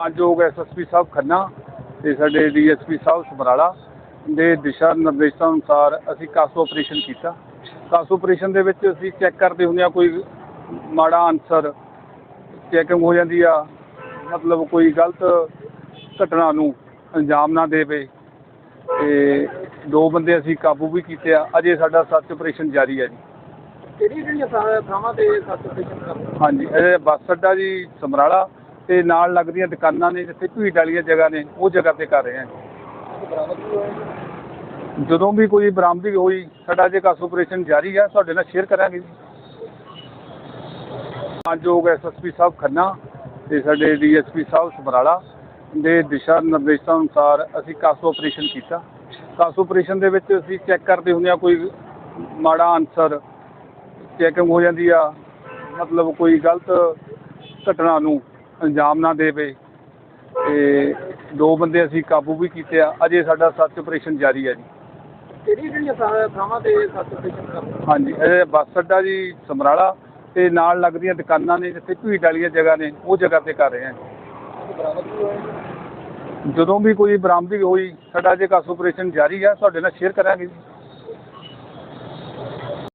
ਮਾਨਯੋਗ ਐਸਐਸਪੀ ਸਾਹਿਬ ਖੰਨਾ ਤੇ ਸਾਡੇ ਡੀਐਸਪੀ ਸਾਹਿਬ ਸਮਰਾਲਾ ਦੇ ਦਿਸ਼ਾ ਨਿਰਦੇਸ਼ਾਂ ਅਨੁਸਾਰ ਅਸੀਂ ਕਾਸੋ ਆਪਰੇਸ਼ਨ ਕੀਤਾ। ਕਾਸੋ ਆਪਰੇਸ਼ਨ ਦੇ ਵਿੱਚ ਅਸੀਂ ਚੈੱਕ ਕਰਦੇ ਹੁੰਦੇ ਆ ਕੋਈ ਮਾੜਾ ਆਨਸਰ ਚੈਕਿੰਗ ਹੋ ਜਾਂਦੀ ਆ ਮਤਲਬ ਕੋਈ ਗਲਤ ਘਟਨਾ ਨੂੰ ਅੰਜਾਮ ਨਾ ਦੇਵੇ। ਤੇ ਦੋ ਬੰਦੇ ਅਸੀਂ ਕਾਬੂ ਵੀ ਕੀਤੇ ਆ। ਅਜੇ ਸਾਡਾ ਸਰਚ ਆਪਰੇਸ਼ਨ ਜਾਰੀ ਹੈ ਜੀ। ਕਿਹੜੀ ਕਿਹੜੀਆਂ ਥਾਵਾਂ ਤੇ ਸਰਚ ਆਪਰੇਸ਼ਨ ਹਾਂਜੀ ਇਹ ਬੱਸ ਅੱਡਾ ਜੀ ਸਮਰਾਲਾ। ਤੇ ਨਾਲ ਲੱਗਦੀਆਂ ਦੁਕਾਨਾਂ ਨੇ ਜਿੱਥੇ ਭੀੜ ਵਾਲੀਆਂ ਜਗ੍ਹਾ ਨੇ, ਉਹ ਜਗ੍ਹਾ ਤੇ ਕਰ ਰਹੇ ਹਾਂ। ਜਦੋਂ ਵੀ ਕੋਈ ਬਰਾਮਦਗੀ ਹੋਈ, ਸਾਡਾ ਜੇ ਕਾਸ ਆਪਰੇਸ਼ਨ ਜਾਰੀ ਹੈ ਤੁਹਾਡੇ ਨਾਲ ਸ਼ੇਅਰ ਕਰਾਂਗੇ ਜੀ। ਮਾਨਯੋਗ ਐਸਐਸਪੀ ਸਾਹਿਬ ਖੰਨਾ ਤੇ ਸਾਡੇ ਡੀਐਸਪੀ ਸਾਹਿਬ ਸਮਰਾਲਾ ਦੇ ਦਿਸ਼ਾ ਨਿਰਦੇਸ਼ਾਂ ਅਨੁਸਾਰ ਅਸੀਂ ਕਾਸੋ ਆਪਰੇਸ਼ਨ ਕੀਤਾ। ਕਾਸੋ ਆਪਰੇਸ਼ਨ ਦੇ ਵਿੱਚ ਅਸੀਂ ਚੈੱਕ ਕਰਦੇ ਹੁੰਦੇ ਆ ਕੋਈ ਮਾੜਾ ਆਨਸਰ ਚੈਕਿੰਗ ਹੋ ਜਾਂਦੀ ਆ, ਮਤਲਬ ਕੋਈ ਗਲਤ ਘਟਨਾ ਨੂੰ। ਅੰਜਾਮ ਨਾ ਦੇਵੇ ਤੇ ਦੋ ਬੰਦੇ ਅਸੀਂ ਕਾਬੂ ਵੀ ਕੀਤੇ ਆ। ਅਜੇ ਸਾਡਾ ਸਰਚ ਆਪਰੇਸ਼ਨ ਜਾਰੀ ਹੈ ਜੀ। ਕਿਹੜੀ ਕਿਹੜੀਆਂ ਥਾਂ- ਥਾਵਾਂ ਤੇ ਸਰਚ ਆਪਰੇਸ਼ਨ ਕਰਦੇ ਹਾਂਜੀ ਇਹ ਬੱਸ ਅੱਡਾ ਜੀ ਸਮਰਾਲਾ। ਤੇ ਨਾਲ ਲੱਗਦੀਆਂ ਦੁਕਾਨਾਂ ਨੇ ਜਿੱਥੇ ਭੀੜ ਵਾਲੀਆਂ ਜਗ੍ਹਾ ਨੇ ਉਹ ਜਗ੍ਹਾ ਤੇ ਕਰ ਰਹੇ ਹੋਏ ਜਦੋਂ ਵੀ ਕੋਈ ਬਰਾਮਦਗੀ ਹੋਈ ਸਾਡਾ ਜੇ ਕਾਸ ਆਪਰੇਸ਼ਨ ਜਾਰੀ ਹੈ ਤੁਹਾਡੇ ਨਾਲ ਸ਼ੇਅਰ ਕਰਾਂਗੇ ਜੀ।